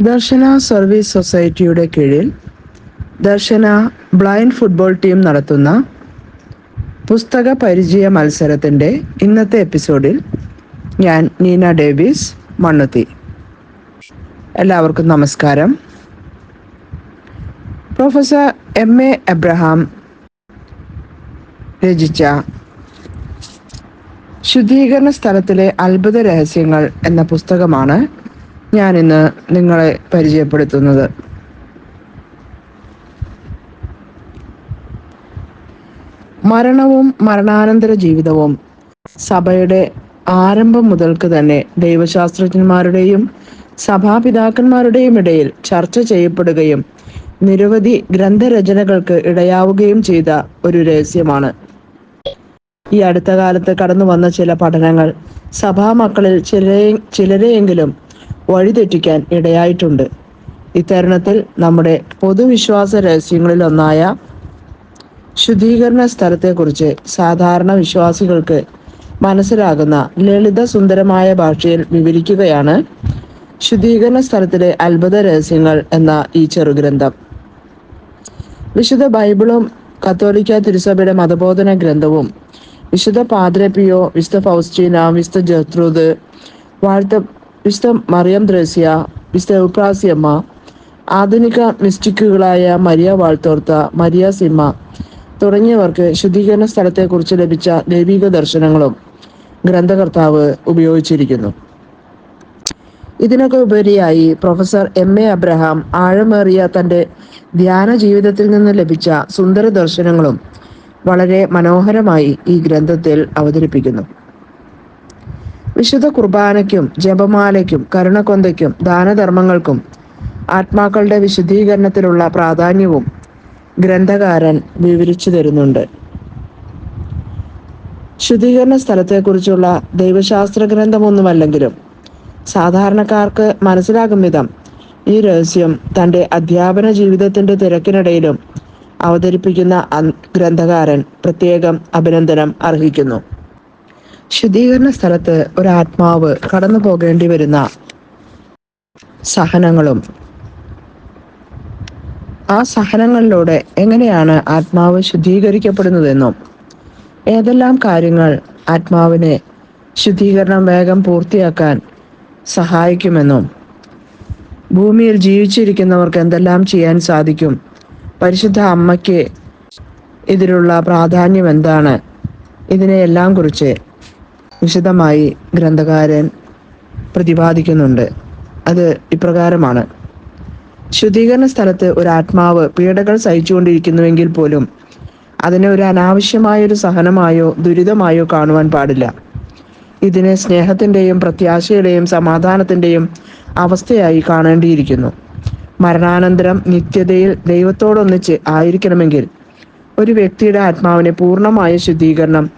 ദർശന service സൊസൈറ്റിയുടെ കീഴിൽ ദർശന blind football team നടത്തുന്ന പുസ്തക പരിചയ മത്സരത്തിന്റെ ഇന്നത്തെ എപ്പിസോഡിൽ ഞാൻ നീന ഡേവിസ് മണ്ണുത്തി. എല്ലാവർക്കും നമസ്കാരം. പ്രൊഫസർ എം എ എബ്രഹാം രചിച്ച ശുദ്ധീകരണ സ്ഥലത്തിലെ അത്ഭുത രഹസ്യങ്ങൾ എന്ന പുസ്തകമാണ് ഞാൻ ഇന്ന് നിങ്ങളെ പരിചയപ്പെടുത്തുന്നത്. മരണവും മരണാനന്തര ജീവിതവും സഭയുടെ ആരംഭം മുതൽക്ക് തന്നെ ദൈവശാസ്ത്രജ്ഞന്മാരുടെയും സഭാപിതാക്കന്മാരുടെയും ഇടയിൽ ചർച്ച ചെയ്യപ്പെടുകയും നിരവധി ഗ്രന്ഥരചനകൾക്ക് ഇടയാവുകയും ചെയ്ത ഒരു രഹസ്യമാണ്. ഈ അടുത്ത കാലത്ത് കടന്നു വന്ന ചില പഠനങ്ങൾ സഭാ മക്കളിൽ ചില ചിലരെയെങ്കിലും വഴിതെറ്റിക്കാൻ ഇടയായിട്ടുണ്ട്. ഇത്തരുണത്തിൽ നമ്മുടെ പൊതുവിശ്വാസ രഹസ്യങ്ങളിലൊന്നായ ശുദ്ധീകരണ സ്ഥലത്തെക്കുറിച്ച് സാധാരണ വിശ്വാസികൾക്ക് മനസ്സിലാകുന്ന ലളിത സുന്ദരമായ ഭാഷയിൽ വിവരിക്കുകയാണ് ശുദ്ധീകരണ സ്ഥലത്തിലെ അത്ഭുത രഹസ്യങ്ങൾ എന്ന ഈ ചെറുഗ്രന്ഥം. വിശുദ്ധ ബൈബിളും കത്തോലിക്ക തിരുസഭയുടെ മതബോധന ഗ്രന്ഥവും വിശുദ്ധ പാദ്രപിയോ വിശുദ്ധ ഫൗസ്റ്റീന വിശുദ്ധ ജത്രൂത് വാഴ്ത്ത വിശുദ്ധ മറിയം ദ്രസ്യ വിശുദ്ധ ഉപ്രാസിയമ്മ ആധുനിക മിസ്റ്റിക്കുകളായ മരിയ വാൾത്തോർത്ത മരിയ സിമ്മ തുടങ്ങിയവർക്ക് ശുദ്ധീകരണ സ്ഥലത്തെക്കുറിച്ച് ലഭിച്ച ദൈവിക ദർശനങ്ങളും ഗ്രന്ഥകർത്താവ് ഉപയോഗിച്ചിരിക്കുന്നു. ഇതിനൊക്കെ ഉപരിയായി പ്രൊഫസർ എം എ അബ്രഹാം ആഴമേറിയ തന്റെ ധ്യാന ജീവിതത്തിൽ നിന്ന് ലഭിച്ച സുന്ദര ദർശനങ്ങളും വളരെ മനോഹരമായി ഈ ഗ്രന്ഥത്തിൽ അവതരിപ്പിക്കുന്നു. വിശുദ്ധ കുർബാനയ്ക്കും ജപമാലയ്ക്കും കരുണക്കൊന്തയ്ക്കും ദാനധർമ്മങ്ങൾക്കും ആത്മാക്കളുടെ വിശുദ്ധീകരണത്തിലുള്ള പ്രാധാന്യവും ഗ്രന്ഥകാരൻ വിവരിച്ചു തരുന്നുണ്ട്. ശുദ്ധീകരണ സ്ഥലത്തെക്കുറിച്ചുള്ള ദൈവശാസ്ത്ര ഗ്രന്ഥമൊന്നുമല്ലെങ്കിലും സാധാരണക്കാർക്ക് മനസ്സിലാകും വിധം ഈ രഹസ്യം തന്റെ അധ്യാപന ജീവിതത്തിന്റെ തിരക്കിനിടയിലും അവതരിപ്പിക്കുന്ന ഗ്രന്ഥകാരൻ പ്രത്യേകം അഭിനന്ദനം അർഹിക്കുന്നു. ശുദ്ധീകരണ സ്ഥലത്ത് ഒരു ആത്മാവ് കടന്നു പോകേണ്ടി വരുന്ന സഹനങ്ങളും. ആ സഹനങ്ങളിലൂടെ എങ്ങനെയാണ് ആത്മാവ് ശുദ്ധീകരിക്കപ്പെടുന്നതെന്നും ഏതെല്ലാം കാര്യങ്ങൾ ആത്മാവിനെ ശുദ്ധീകരണം വേഗം പൂർത്തിയാക്കാൻ സഹായിക്കുമെന്നും ഭൂമിയിൽ ജീവിച്ചിരിക്കുന്നവർക്ക് എന്തെല്ലാം ചെയ്യാൻ സാധിക്കും പരിശുദ്ധ അമ്മയ്ക്ക് ഇതിലുള്ള പ്രാധാന്യം എന്താണ് ഇതിനെയെല്ലാം കുറിച്ച് വിശദമായി ഗ്രന്ഥകാരൻ പ്രതിപാദിക്കുന്നുണ്ട്. അത് ഇപ്രകാരമാണ്. ശുദ്ധീകരണ സ്ഥലത്ത് ഒരു ആത്മാവ് പീഡകൾ സഹിച്ചുകൊണ്ടിരിക്കുന്നുവെങ്കിൽ പോലും അതിനെ ഒരു അനാവശ്യമായ ഒരു സഹനമായോ ദുരിതമായോ കാണുവാൻ പാടില്ല. ഇതിനെ സ്നേഹത്തിന്റെയും പ്രത്യാശയുടെയും സമാധാനത്തിന്റെയും അവസ്ഥയായി കാണേണ്ടിയിരിക്കുന്നു. മരണാനന്തരം നിത്യതയിൽ ദൈവത്തോടൊന്നിച്ച് ആയിരിക്കണമെങ്കിൽ ഒരു വ്യക്തിയുടെ ആത്മാവിനെ പൂർണമായ ശുദ്ധീകരണം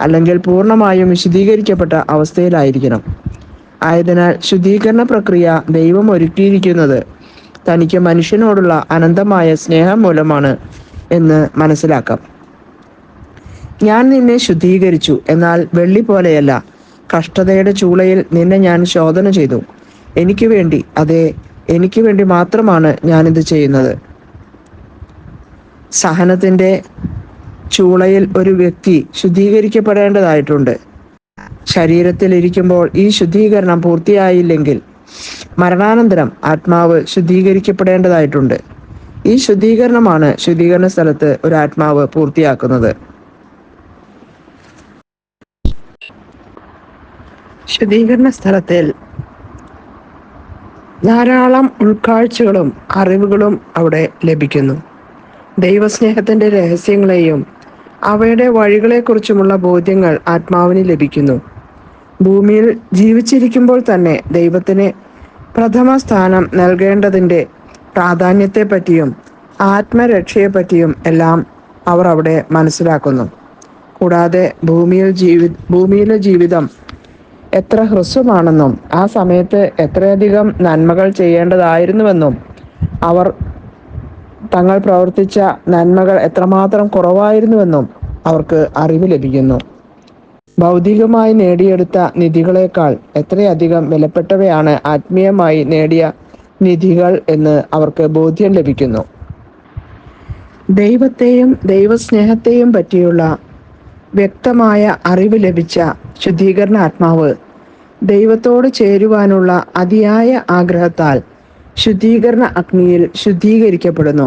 അല്ലെങ്കിൽ പൂർണമായും വിശദീകരിക്കപ്പെട്ട അവസ്ഥയിലായിരിക്കണം. ആയതിനാൽ ശുദ്ധീകരണ പ്രക്രിയ ദൈവം ഒരുക്കിയിരിക്കുന്നത് തനിക്ക് മനുഷ്യനോടുള്ള അനന്തമായ സ്നേഹം മൂലമാണ് എന്ന് മനസ്സിലാക്കാം. ഞാൻ നിന്നെ ശുദ്ധീകരിച്ചു എന്നാൽ വെള്ളി പോലെയല്ല. കഷ്ടതയുടെ ചൂളയിൽ നിന്നെ ഞാൻ ശോധന ചെയ്തു. എനിക്ക് വേണ്ടി അതെ എനിക്ക് വേണ്ടി മാത്രമാണ് ഞാനിത് ചെയ്യുന്നത്. സഹനത്തിന്റെ ചൂളയിൽ ഒരു വ്യക്തി ശുദ്ധീകരിക്കപ്പെടേണ്ടതായിട്ടുണ്ട്. ശരീരത്തിൽ ഇരിക്കുമ്പോൾ ഈ ശുദ്ധീകരണം പൂർത്തിയായില്ലെങ്കിൽ മരണാനന്തരം ആത്മാവ് ശുദ്ധീകരിക്കപ്പെടേണ്ടതായിട്ടുണ്ട്. ഈ ശുദ്ധീകരണമാണ് ശുദ്ധീകരണ സ്ഥലത്ത് ഒരു ആത്മാവ് പൂർത്തിയാക്കുന്നത്. ശുദ്ധീകരണ സ്ഥലത്തിൽ ധാരാളം ഉൾക്കാഴ്ചകളും അറിവുകളും അവിടെ ലഭിക്കുന്നു. ദൈവസ്നേഹത്തിന്റെ രഹസ്യങ്ങളെയും അവയുടെ വഴികളെക്കുറിച്ചുമുള്ള ബോധ്യങ്ങൾ ആത്മാവിന് ലഭിക്കുന്നു. ഭൂമിയിൽ ജീവിച്ചിരിക്കുമ്പോൾ തന്നെ ദൈവത്തിന് പ്രഥമ സ്ഥാനം നൽകേണ്ടതിന്റെ പ്രാധാന്യത്തെപ്പറ്റിയും ആത്മരക്ഷയെപ്പറ്റിയും എല്ലാം അവർ അവിടെ മനസ്സിലാക്കുന്നു. കൂടാതെ ഭൂമിയിൽ ജീവി ഭൂമിയിലെ ജീവിതം എത്ര ഹ്രസ്വമാണെന്നും ആ സമയത്ത് എത്രയധികം നന്മകൾ ചെയ്യേണ്ടതായിരുന്നുവെന്നും അവർ തങ്ങൾ പ്രവർത്തിച്ച നന്മകൾ എത്രമാത്രം കുറവായിരുന്നുവെന്നും അവർക്ക് അറിവ് ലഭിക്കുന്നു. ഭൗതികമായി നേടിയെടുത്ത നിധികളെക്കാൾ എത്രയധികം വിലപ്പെട്ടവയാണ് ആത്മീയമായി നേടിയ നിധികൾ എന്ന് അവർക്ക് ബോധ്യം ലഭിക്കുന്നു. ദൈവത്തെയും ദൈവസ്നേഹത്തെയും പറ്റിയുള്ള വ്യക്തമായ അറിവ് ലഭിച്ച ശുദ്ധീകരണ ആത്മാവ് ദൈവത്തോട് ചേരുവാനുള്ള അതിയായ ആഗ്രഹത്താൽ ശുദ്ധീകരണ അഗ്നിയിൽ ശുദ്ധീകരിക്കപ്പെടുന്നു.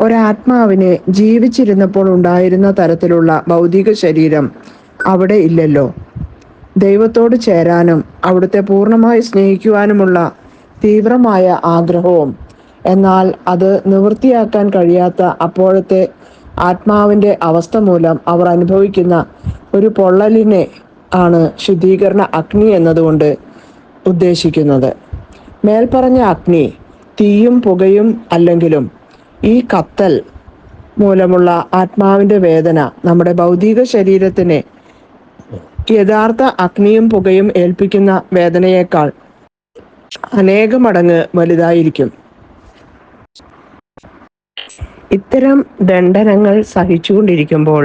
ഒരാത്മാവിനെ ജീവിച്ചിരുന്നപ്പോൾ ഉണ്ടായിരുന്ന തരത്തിലുള്ള ഭൗതിക ശരീരം അവിടെ ഇല്ലല്ലോ. ദൈവത്തോട് ചേരാനും അവിടുത്തെ പൂർണമായി സ്നേഹിക്കുവാനുമുള്ള തീവ്രമായ ആഗ്രഹവും. എന്നാൽ അത് നിവൃത്തിയാക്കാൻ കഴിയാത്ത അപ്പോഴത്തെ ആത്മാവിന്റെ അവസ്ഥ മൂലം അവർ അനുഭവിക്കുന്ന ഒരു പൊള്ളലിനെ ആണ് ശുദ്ധീകരണ അഗ്നി എന്നതുകൊണ്ട് ഉദ്ദേശിക്കുന്നത്. മേൽപ്പറഞ്ഞ അഗ്നി തീയും പുകയും അല്ലെങ്കിലും ഈ കത്തൽ മൂലമുള്ള ആത്മാവിന്റെ വേദന നമ്മുടെ ഭൗതിക ശരീരത്തിന് യഥാർത്ഥ അഗ്നിയും പുകയും ഏൽപ്പിക്കുന്ന വേദനയേക്കാൾ അനേക മടങ്ങ് വലുതായിരിക്കും. ഇത്തരം ദണ്ഡനങ്ങൾ സഹിച്ചുകൊണ്ടിരിക്കുമ്പോൾ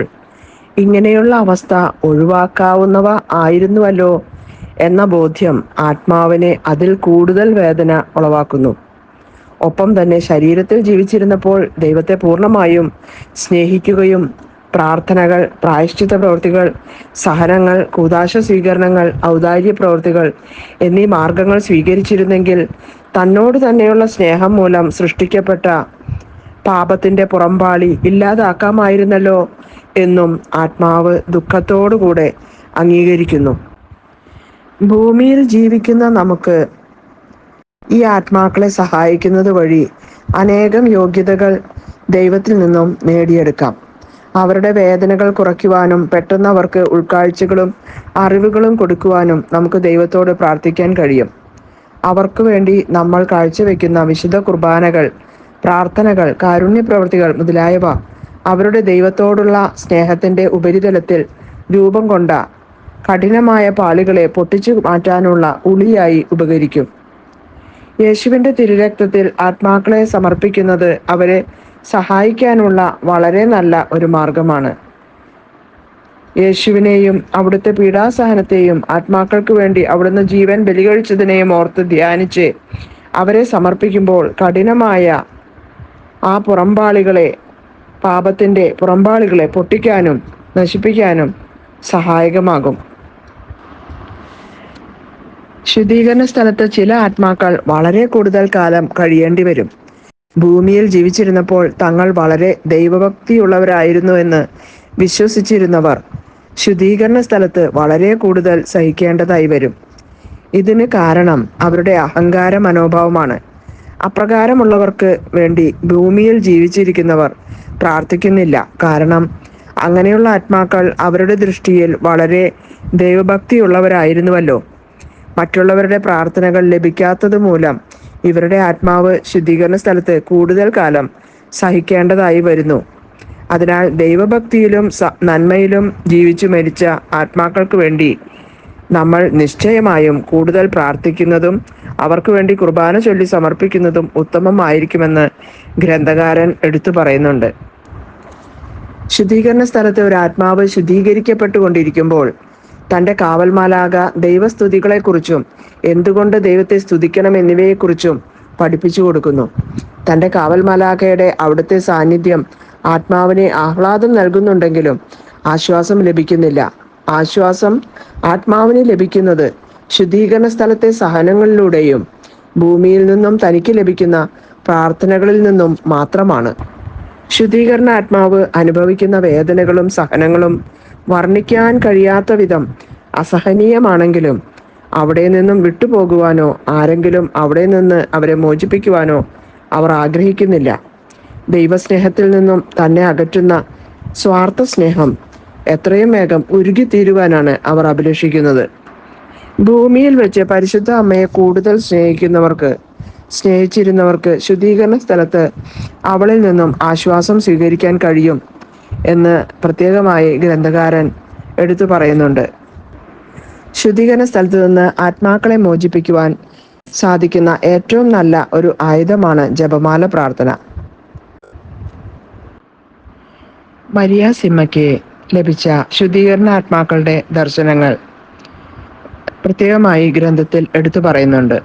ഇങ്ങനെയുള്ള അവസ്ഥ ഒഴിവാക്കാവുന്നവ ആയിരുന്നുവല്ലോ എന്ന ബോധ്യം ആത്മാവിനെ അതിൽ കൂടുതൽ വേദന ഉളവാക്കുന്നു. ഒപ്പം തന്നെ ശരീരത്തിൽ ജീവിച്ചിരുന്നപ്പോൾ ദൈവത്തെ പൂർണമായും സ്നേഹിക്കുകയും പ്രാർത്ഥനകൾ പ്രായശ്ചിത്ത പ്രവൃത്തികൾ സഹനങ്ങൾ കൂതാശ സ്വീകരണങ്ങൾ ഔദാര്യ പ്രവൃത്തികൾ എന്നീ മാർഗങ്ങൾ സ്വീകരിച്ചിരുന്നെങ്കിൽ തന്നോട് തന്നെയുള്ള സ്നേഹം മൂലം സൃഷ്ടിക്കപ്പെട്ട പാപത്തിന്റെ പുറംപാളി ഇല്ലാതാക്കാമായിരുന്നല്ലോ എന്നും ആത്മാവ് ദുഃഖത്തോടുകൂടെ അംഗീകരിക്കുന്നു. ഭൂമിയിൽ ജീവിക്കുന്ന നമുക്ക് ഈ ആത്മാക്കളെ സഹായിക്കുന്നത് വഴി അനേകം യോഗ്യതകൾ ദൈവത്തിൽ നിന്നും നേടിയെടുക്കാം. അവരുടെ വേദനകൾ കുറയ്ക്കുവാനും പെട്ടെന്ന് അവർക്ക് ഉൾക്കാഴ്ചകളും അറിവുകളും കൊടുക്കുവാനും നമുക്ക് ദൈവത്തോട് പ്രാർത്ഥിക്കാൻ കഴിയും. അവർക്ക് വേണ്ടി നമ്മൾ കാഴ്ചവെക്കുന്ന വിശുദ്ധ കുർബാനകൾ പ്രാർത്ഥനകൾ കാരുണ്യ പ്രവൃത്തികൾ മുതലായവ അവരുടെ ദൈവത്തോടുള്ള സ്നേഹത്തിന്റെ ഉപരിതലത്തിൽ രൂപം കൊണ്ട കഠിനമായ പാളികളെ പൊട്ടിച്ചു മാറ്റാനുള്ള ഉളിയായി ഉപകരിക്കും. യേശുവിന്റെ തിരുരക്തത്തിൽ ആത്മാക്കളെ സമർപ്പിക്കുന്നത് അവരെ സഹായിക്കാനുള്ള വളരെ നല്ല ഒരു മാർഗമാണ്. യേശുവിനെയും അവിടുത്തെ പീഡാസഹനത്തെയും ആത്മാക്കൾക്ക് വേണ്ടി അവിടുന്ന് ജീവൻ ബലികഴിച്ചതിനെയും ഓർത്ത് ധ്യാനിച്ച് അവരെ സമർപ്പിക്കുമ്പോൾ കഠിനമായ ആ പുറംപാളികളെ പാപത്തിന്റെ പുറംപാളികളെ പൊട്ടിക്കാനും നശിപ്പിക്കാനും സഹായകമാകും. ശുദ്ധീകരണ സ്ഥലത്ത് ചില ആത്മാക്കൾ വളരെ കൂടുതൽ കാലം കഴിയേണ്ടി വരും. ഭൂമിയിൽ ജീവിച്ചിരുന്നപ്പോൾ തങ്ങൾ വളരെ ദൈവഭക്തിയുള്ളവരായിരുന്നു എന്ന് വിശ്വസിച്ചിരുന്നവർ ശുദ്ധീകരണ സ്ഥലത്ത് വളരെ കൂടുതൽ സഹിക്കേണ്ടതായി വരും. ഇതിന് കാരണം അവരുടെ അഹങ്കാര മനോഭാവമാണ്. അപ്രകാരമുള്ളവർക്ക് വേണ്ടി ഭൂമിയിൽ ജീവിച്ചിരിക്കുന്നവർ പ്രാർത്ഥിക്കുന്നില്ല. കാരണം അങ്ങനെയുള്ള ആത്മാക്കൾ അവരുടെ ദൃഷ്ടിയിൽ വളരെ ദൈവഭക്തിയുള്ളവരായിരുന്നുവല്ലോ. മറ്റുള്ളവരുടെ പ്രാർത്ഥനകൾ ലഭിക്കാത്തത് മൂലം ഇവരുടെ ആത്മാവ് ശുദ്ധീകരണ സ്ഥലത്ത് കൂടുതൽ കാലം സഹിക്കേണ്ടതായി വരുന്നു. അതിനാൽ ദൈവഭക്തിയിലും നന്മയിലും ജീവിച്ചു മരിച്ച ആത്മാക്കൾക്ക് വേണ്ടി നമ്മൾ നിശ്ചയമായും കൂടുതൽ പ്രാർത്ഥിക്കുന്നതും അവർക്ക് വേണ്ടി കുർബാന ചൊല്ലി സമർപ്പിക്കുന്നതും ഉത്തമമായിരിക്കുമെന്ന് ഗ്രന്ഥകാരൻ എടുത്തു പറയുന്നുണ്ട്. ശുദ്ധീകരണ സ്ഥലത്ത് ഒരു ആത്മാവ് ശുദ്ധീകരിക്കപ്പെട്ടുകൊണ്ടിരിക്കുമ്പോൾ തന്റെ കാവൽമാലാക ദൈവസ്തുതികളെക്കുറിച്ചും എന്തുകൊണ്ട് ദൈവത്തെ സ്തുതിക്കണം എന്നിവയെക്കുറിച്ചും പഠിപ്പിച്ചു കൊടുക്കുന്നു. തന്റെ കാവൽമാലാകയുടെ അവിടുത്തെ സാന്നിധ്യം ആത്മാവിനെ ആഹ്ലാദം നൽകുന്നുണ്ടെങ്കിലും ആശ്വാസം ലഭിക്കുന്നില്ല. ആശ്വാസം ആത്മാവിന് ലഭിക്കുന്നത് ശുദ്ധീകരണ സ്ഥലത്തെ സഹനങ്ങളിലൂടെയും ഭൂമിയിൽ നിന്നും തനിക്ക് ലഭിക്കുന്ന പ്രാർത്ഥനകളിൽ നിന്നും മാത്രമാണ്. ശുദ്ധീകരണ ആത്മാവ് അനുഭവിക്കുന്ന വേദനകളും സഹനങ്ങളും വർണിക്കാൻ കഴിയാത്ത വിധം അസഹനീയമാണെങ്കിലും അവിടെ നിന്നും വിട്ടുപോകുവാനോ ആരെങ്കിലും അവിടെ നിന്ന് അവരെ മോചിപ്പിക്കുവാനോ അവർ ആഗ്രഹിക്കുന്നില്ല. ദൈവസ്നേഹത്തിൽ നിന്നും തന്നെ അകറ്റുന്ന സ്വാർത്ഥ സ്നേഹം എത്രയും വേഗം ഉരുകിത്തീരുവാനാണ് അവർ അഭിലഷിക്കുന്നത്. ഭൂമിയിൽ വെച്ച് പരിശുദ്ധ അമ്മയെ കൂടുതൽ സ്നേഹിക്കുന്നവർക്ക് സ്നേഹിച്ചിരുന്നവർക്ക് ശുദ്ധീകരണ സ്ഥലത്ത് അവളിൽ നിന്നും ആശ്വാസം സ്വീകരിക്കാൻ കഴിയും. എന്ന് പ്രത്യേകമായി ഗ്രന്ഥകാരൻ എടുത്തു പറയുന്നുണ്ട്. ശുദ്ധീകരണ സ്ഥലത്ത് നിന്ന് ആത്മാക്കളെ മോചിപ്പിക്കുവാൻ സാധിക്കുന്ന ഏറ്റവും നല്ല ഒരു ആയുധമാണ് ജപമാല പ്രാർത്ഥന. മരിയ സിമ്മയ്ക്ക് ലഭിച്ച ശുദ്ധീകരണ ആത്മാക്കളുടെ ദർശനങ്ങൾ പ്രത്യേകമായി ഗ്രന്ഥത്തിൽ എടുത്തു പറയുന്നുണ്ട്.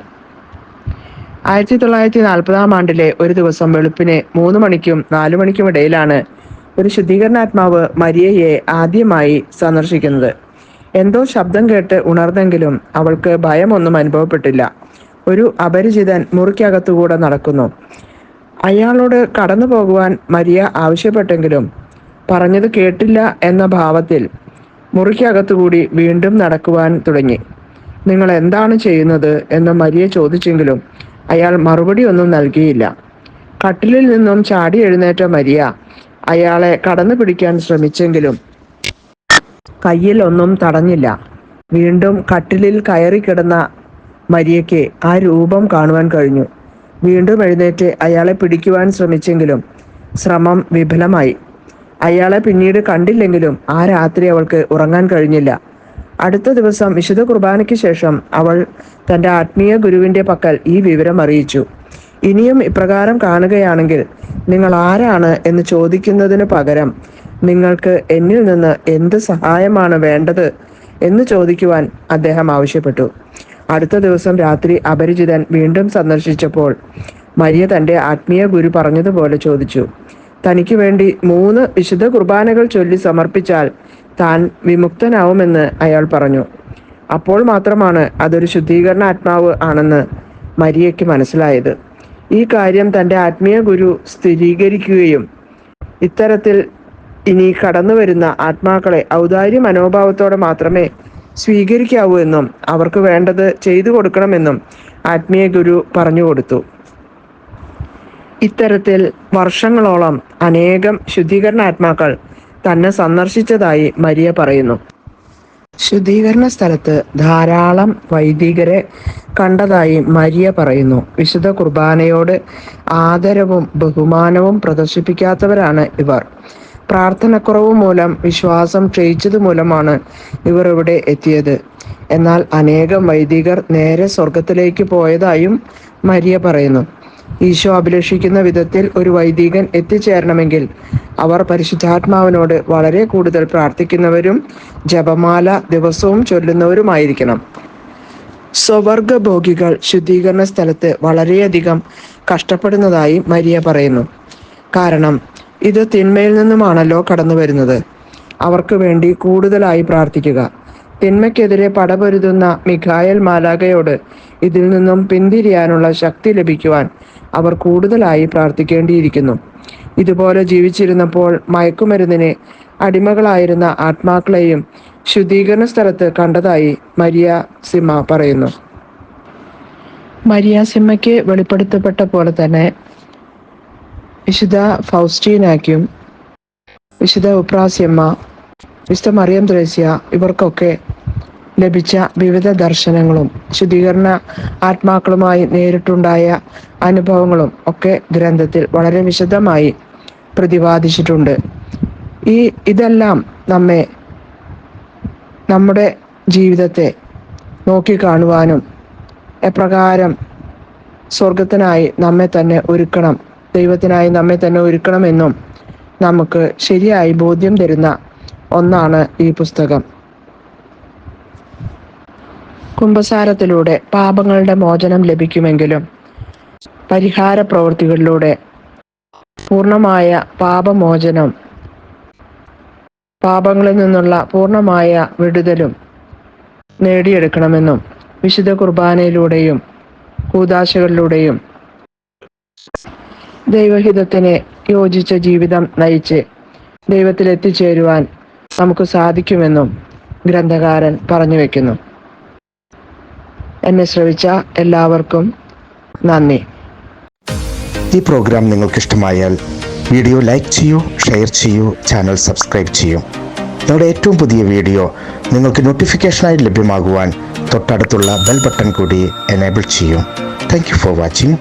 ആയിരത്തി തൊള്ളായിരത്തി നാൽപ്പതാം ആണ്ടിലെ ഒരു ദിവസം വെളുപ്പിനെ മൂന്ന് മണിക്കും നാലു മണിക്കും ഇടയിലാണ് ഒരു ശുദ്ധീകരണാത്മാവ് മരിയയെ ആദ്യമായി സന്ദർശിക്കുന്നത്. എന്തോ ശബ്ദം കേട്ട് ഉണർന്നെങ്കിലും അവൾക്ക് ഭയമൊന്നും അനുഭവപ്പെട്ടില്ല. ഒരു അപരിചിതൻ മുറിക്കകത്തുകൂടെ നടക്കുന്നു. അയാളോട് കടന്നു പോകുവാൻ മരിയ ആവശ്യപ്പെട്ടെങ്കിലും പറഞ്ഞത് കേട്ടില്ല എന്ന ഭാവത്തിൽ മുറിക്കകത്തുകൂടി വീണ്ടും നടക്കുവാൻ തുടങ്ങി. നിങ്ങൾ എന്താണ് ചെയ്യുന്നത്? എന്ന് മരിയ ചോദിച്ചെങ്കിലും അയാൾ മറുപടി ഒന്നും നൽകിയില്ല. കട്ടിലിൽ നിന്നും ചാടി എഴുന്നേറ്റ മരിയ അയാളെ കടന്നു പിടിക്കാൻ ശ്രമിച്ചെങ്കിലും കയ്യിൽ ഒന്നും തടഞ്ഞില്ല. വീണ്ടും കട്ടിലിൽ കയറി കിടന്ന മരിയയ്ക്ക് ആ രൂപം കാണുവാൻ കഴിഞ്ഞു. വീണ്ടും എഴുന്നേറ്റ് അയാളെ പിടിക്കുവാൻ ശ്രമിച്ചെങ്കിലും ശ്രമം വിഫലമായി. അയാളെ പിന്നീട് കണ്ടില്ലെങ്കിലും ആ രാത്രി അവൾക്ക് ഉറങ്ങാൻ കഴിഞ്ഞില്ല. അടുത്ത ദിവസം വിശുദ്ധ കുർബാനയ്ക്ക് ശേഷം അവൾ തന്റെ ആത്മീയ ഗുരുവിന്റെ പക്കൽ ഈ വിവരം അറിയിച്ചു. ഇനിയും ഇപ്രകാരം കാണുകയാണെങ്കിൽ നിങ്ങൾ ആരാണ് എന്ന് ചോദിക്കുന്നതിന് പകരം നിങ്ങൾക്ക് എന്നിൽ നിന്ന് എന്ത് സഹായമാണ് വേണ്ടത് എന്ന് ചോദിക്കുവാൻ അദ്ദേഹം ആവശ്യപ്പെട്ടു. അടുത്ത ദിവസം രാത്രി അപരിചിതൻ വീണ്ടും സന്ദർശിച്ചപ്പോൾ മരിയ തന്റെ ആത്മീയ ഗുരു പറഞ്ഞതുപോലെ ചോദിച്ചു. തനിക്ക് വേണ്ടി മൂന്ന് വിശുദ്ധ കുർബാനകൾ ചൊല്ലി സമർപ്പിച്ചാൽ താൻ വിമുക്തനാവുമെന്ന് അയാൾ പറഞ്ഞു. അപ്പോൾ മാത്രമാണ് അതൊരു ശുദ്ധീകരണ ആത്മാവ് ആണെന്ന് മരിയയ്ക്ക് മനസ്സിലായത്. ഈ കാര്യം തന്റെ ആത്മീയ ഗുരു സ്ഥിരീകരിക്കുകയും ഇത്തരത്തിൽ ഇനി കടന്നു വരുന്ന ആത്മാക്കളെ ഔദാര്യ മനോഭാവത്തോടെ മാത്രമേ സ്വീകരിക്കാവൂ എന്നും അവർക്ക് വേണ്ടത് ചെയ്തു കൊടുക്കണമെന്നും ആത്മീയ ഗുരു പറഞ്ഞു കൊടുത്തു. ഇത്തരത്തിൽ വർഷങ്ങളോളം അനേകം ശുദ്ധീകരണ ആത്മാക്കൾ തന്നെ സന്ദർശിച്ചതായി മരിയ പറയുന്നു. ശുദ്ധീകരണ സ്ഥലത്ത് ധാരാളം വൈദികരെ കണ്ടതായി മരിയ പറയുന്നു. വിശുദ്ധ കുർബാനയോട് ആദരവും ബഹുമാനവും പ്രദർശിപ്പിക്കാത്തവരാണ് ഇവർ. പ്രാർത്ഥനക്കുറവ് മൂലം വിശ്വാസം ക്ഷയിച്ചത് മൂലമാണ് ഇവർ ഇവിടെ എത്തിയത്. എന്നാൽ അനേകം വൈദികർ നേരെ സ്വർഗത്തിലേക്ക് പോയതായും മരിയ പറയുന്നു. ഈശോ അഭിലഷിക്കുന്ന വിധത്തിൽ ഒരു വൈദികൻ എത്തിച്ചേരണമെങ്കിൽ അവർ പരിശുദ്ധാത്മാവിനോട് വളരെ കൂടുതൽ പ്രാർത്ഥിക്കുന്നവരും ജപമാല ദിവസവും ചൊല്ലുന്നവരുമായിരിക്കണം. സ്വവർഗഭോഗികൾ ശുദ്ധീകരണ സ്ഥലത്ത് വളരെയധികം കഷ്ടപ്പെടുന്നതായി മരിയ പറയുന്നു. കാരണം ഇത് തിന്മയിൽ നിന്നുമാണല്ലോ കടന്നു വരുന്നത് അവർക്ക് വേണ്ടി കൂടുതലായി പ്രാർത്ഥിക്കുക. തിന്മയ്ക്കെതിരെ പടപൊരുതുന്ന മിഖായൽ മാലാകയോട് ഇതിൽ നിന്നും പിന്തിരിയാനുള്ള ശക്തി ലഭിക്കുവാൻ അവർ കൂടുതലായി പ്രാർത്ഥിക്കേണ്ടിയിരിക്കുന്നു. ഇതുപോലെ ജീവിച്ചിരുന്നപ്പോൾ മയക്കുമരുന്നിനെ അടിമകളായിരുന്ന ആത്മാക്കളെയും ശുദ്ധീകരണ സ്ഥലത്ത് കണ്ടതായി മരിയ സിമ പറയുന്നു. മരിയ സിമ്മയ്ക്ക് വെളിപ്പെടുത്തപ്പെട്ട പോലെ തന്നെ വിശുദ്ധ ഫൗസ്റ്റീനാക്കും വിശുദ്ധ ഉപ്രാസ്യമ്മ വിശുദ്ധ മറിയം ത്രേസ്യ ഇവർക്കൊക്കെ ലഭിച്ച വിവിധ ദർശനങ്ങളും ശുദ്ധീകരണ ആത്മാക്കളുമായി നേരിട്ടുണ്ടായ അനുഭവങ്ങളും ഒക്കെ ഗ്രന്ഥത്തിൽ വളരെ വിശദമായി പ്രതിപാദിച്ചിട്ടുണ്ട്. ഈ ഇതെല്ലാം നമ്മെ നമ്മുടെ ജീവിതത്തെ നോക്കിക്കാണുവാനും എപ്രകാരം സ്വർഗത്തിനായി നമ്മെ തന്നെ ഒരുക്കണം ദൈവത്തിനായി നമ്മെ തന്നെ ഒരുക്കണമെന്നും നമുക്ക് ശരിയായി ബോധ്യം തരുന്ന ഒന്നാണ് ഈ പുസ്തകം. കുംഭസാരത്തിലൂടെ പാപങ്ങളുടെ മോചനം ലഭിക്കുമെങ്കിലും പരിഹാര പ്രവൃത്തികളിലൂടെ പൂർണമായ പാപമോചനം പാപങ്ങളിൽ നിന്നുള്ള പൂർണമായ വിടുതലും നേടിയെടുക്കണമെന്നും വിശുദ്ധ കുർബാനയിലൂടെയും കൂതാശകളിലൂടെയും ദൈവഹിതത്തിന് യോജിച്ച ജീവിതം നയിച്ച് ദൈവത്തിൽ എത്തിച്ചേരുവാൻ നമുക്ക് സാധിക്കുമെന്നും ഗ്രന്ഥകാരൻ പറഞ്ഞു വെക്കുന്നു. എന്നെ ശ്രവിച്ച എല്ലാവർക്കും നന്ദി. ഈ പ്രോഗ്രാം നിങ്ങൾക്ക് ഇഷ്ടമായാൽ വീഡിയോ ലൈക്ക് ചെയ്യൂ ഷെയർ ചെയ്യൂ ചാനൽ സബ്സ്ക്രൈബ് ചെയ്യൂ. നിങ്ങളുടെ ഏറ്റവും പുതിയ വീഡിയോ നിങ്ങൾക്ക് നോട്ടിഫിക്കേഷനായി ലഭ്യമാകുവാൻ തൊട്ടടുത്തുള്ള ബെൽ ബട്ടൺ കൂടി എനേബിൾ ചെയ്യൂ. Thank for watching.